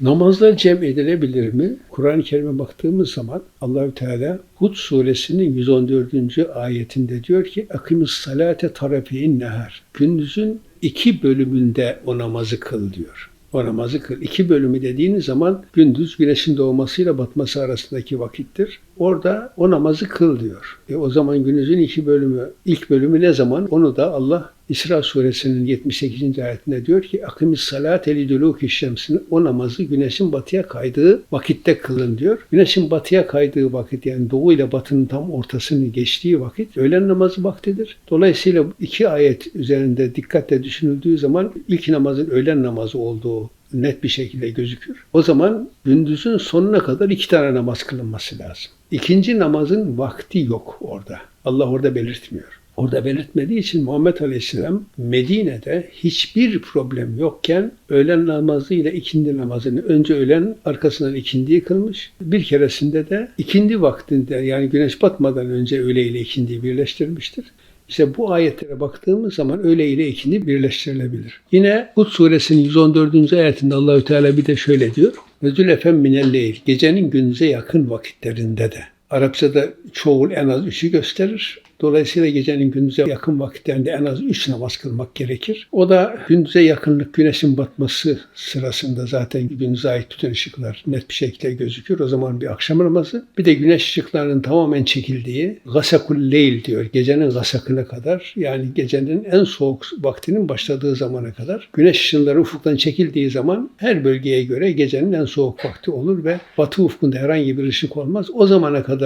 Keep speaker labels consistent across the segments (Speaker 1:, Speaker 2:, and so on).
Speaker 1: Namazlar cem edilebilir mi? Kur'an-ı Kerim'e baktığımız zaman Allahü Teala Hud suresinin 114. ayetinde diyor ki akimus salate tarafeyn nehar. Gündüzün iki bölümünde o namazı kıl diyor. O namazı kıl. İki bölümü dediğiniz zaman gündüz güneşin doğmasıyla batması arasındaki vakittir. Orada o namazı kıl diyor. E o zaman gündüzün iki bölümü, ilk bölümü ne zaman? Onu da Allah İsra suresinin 78. ayetinde diyor ki akimis salat eliduluki şemsini o namazı güneşin batıya kaydığı vakitte kılın diyor. Güneşin batıya kaydığı vakit yani doğu ile batının tam ortasını geçtiği vakit öğlen namazı vaktidir. Dolayısıyla iki ayet üzerinde dikkatle düşünüldüğü zaman ilk namazın öğlen namazı olduğu net bir şekilde gözükür. O zaman gündüzün sonuna kadar iki tane namaz kılınması lazım. İkinci namazın vakti yok orada. Allah orada belirtmiyor. Orada belirtmediği için Muhammed Aleyhisselam Medine'de hiçbir problem yokken öğlen namazı ile ikindi namazını önce öğlen arkasından ikindiyi kılmış. Bir keresinde de ikindi vaktinde yani güneş batmadan önce öğle ile ikindiyi birleştirmiştir. İşte bu ayetlere baktığımız zaman öğle ile ikindi birleştirilebilir. Yine Hud suresinin 114. ayetinde Allahü Teala bir de şöyle diyor. Ve zülefem minelleyl. Gecenin gündüze yakın vakitlerinde de. Arapçada çoğul en az üçü gösterir. Dolayısıyla gecenin gündüze yakın vakitlerinde en az üç namaz kılmak gerekir. O da gündüze yakınlık güneşin batması sırasında zaten gündüze ait bütün ışıklar net bir şekilde gözükür. O zaman bir akşam namazı. Bir de güneş ışıklarının tamamen çekildiği gasakul leyl diyor. Gecenin gasakına kadar yani gecenin en soğuk vaktinin başladığı zamana kadar. Güneş ışınları ufuktan çekildiği zaman her bölgeye göre gecenin en soğuk vakti olur ve batı ufkunda herhangi bir ışık olmaz. O zamana kadar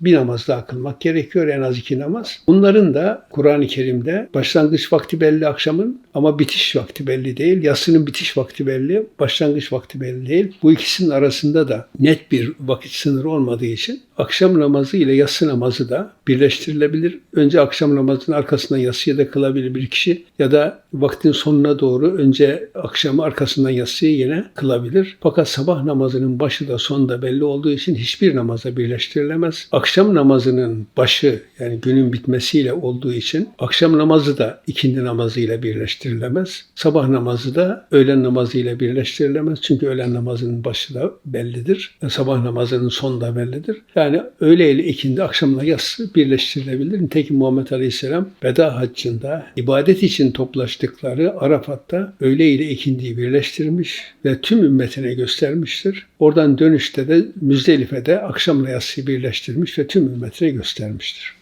Speaker 1: bir namaz daha kılmak gerekiyor. En az iki namaz. Bunların da Kur'an-ı Kerim'de başlangıç vakti belli akşamın ama bitiş vakti belli değil. Yatsının bitiş vakti belli, başlangıç vakti belli değil. Bu ikisinin arasında da net bir vakit sınırı olmadığı için akşam namazı ile yatsı namazı da birleştirilebilir. Önce akşam namazının arkasından yatsıyı da kılabilir bir kişi ya da vaktin sonuna doğru önce akşamı arkasından yatsıyı yine kılabilir. Fakat sabah namazının başı da sonu da belli olduğu için hiçbir namaza birleştirilemez. Akşam namazının başı yani günün bitmesiyle olduğu için akşam namazı da ikindi namazıyla birleştirilemez. Sabah namazı da öğlen namazıyla birleştirilemez. Çünkü öğlen namazının başı da bellidir. Sabah namazının sonu da bellidir. Yani öğle ile ikindi, akşamla yatsı birleştirilebilir. Nitekim Muhammed Aleyhisselam veda haccında ibadet için toplaştıkları Arafat'ta öğle ile ikindiyi birleştirmiş ve tüm ümmetine göstermiştir. Oradan dönüşte de Müzdelife'de akşamla yatsıyı birleştirmiş ve tüm ümmetine göstermiştir.